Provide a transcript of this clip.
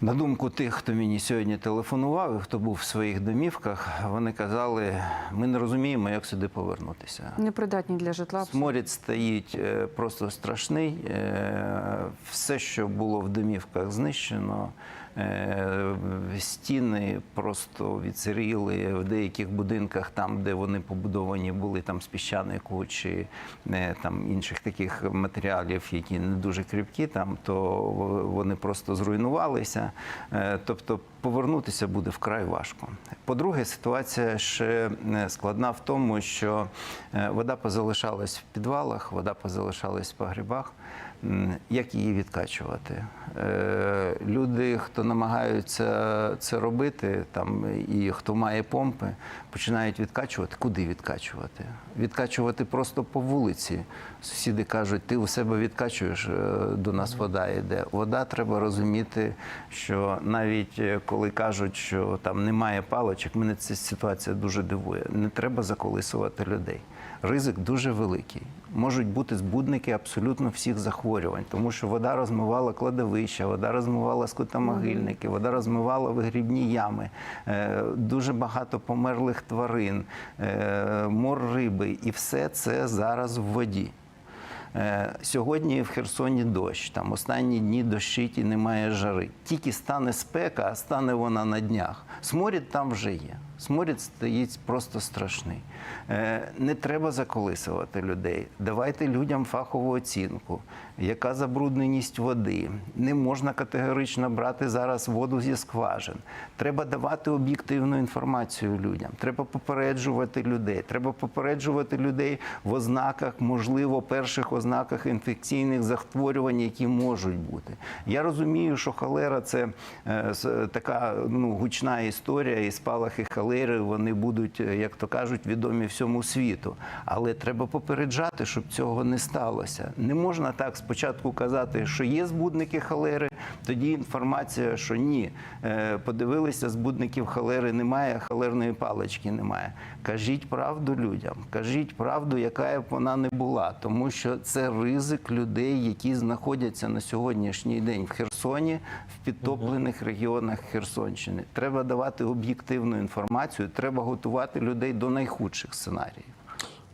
На думку тих, хто мені сьогодні телефонував і хто був в своїх домівках, вони казали, ми не розуміємо, як сюди повернутися. Непридатні для житла. Сморід стоїть е, просто страшний. Е, Все, що було в домівках, знищено. Е, Стіни просто відсиріли в деяких будинках, там, де вони побудовані були там з піщанику чи там інших таких матеріалів, які не дуже кріпкі, там то вони просто зруйнувалися. Е, Тобто повернутися буде вкрай важко. По-друге, ситуація ще е, складна в тому, що е, вода позалишалась в підвалах, вода позалишалась в погрібах. Як її відкачувати? Люди, хто намагаються це робити, там і хто має помпи, починають відкачувати. Куди відкачувати? Відкачувати просто по вулиці. Сусіди кажуть, ти у себе відкачуєш, до нас вода йде. Вода треба розуміти, що навіть е, коли кажуть, що там немає паличок, мене ця ситуація дуже дивує. Не треба заколисувати людей. Ризик дуже великий. Можуть бути збудники абсолютно всіх захворювань, тому що вода розмивала кладовища, вода розмивала скотомогильники, вода розмивала вигрібні ями, е, дуже багато померлих тварин, е, мор риби, і все це зараз в воді. Е, Сьогодні в Херсоні дощ, там останні дні дощить і немає жари. Тільки стане спека, а стане вона на днях. Сморід там вже є. Сморід стоїть просто страшний. Е, Не треба заколисувати людей. Давайте людям фахову оцінку, яка забрудненість води. Не можна категорично брати зараз воду зі скважин. Треба давати об'єктивну інформацію людям. Треба попереджувати людей. Треба попереджувати людей в ознаках, можливо, перших ознаках інфекційних захворювань, які можуть бути. Я розумію, що холера це е, така ну, гучна історія, і спалахи холери вони будуть, е, як то кажуть, відомі всьому світу. Але треба попереджати, щоб цього не сталося. Не можна так спочатку казати, що є збудники холери, тоді інформація, що ні. Е, Подивилися, збудників холери немає, холерної палички немає. Кажіть правду людям, кажіть правду, яка б вона не була, тому що це ризик людей, які знаходяться на сьогоднішній день в Херсоні, в підтоплених регіонах Херсонщини. Треба давати об'єктивну інформацію, треба готувати людей до найхудших сценаріїв.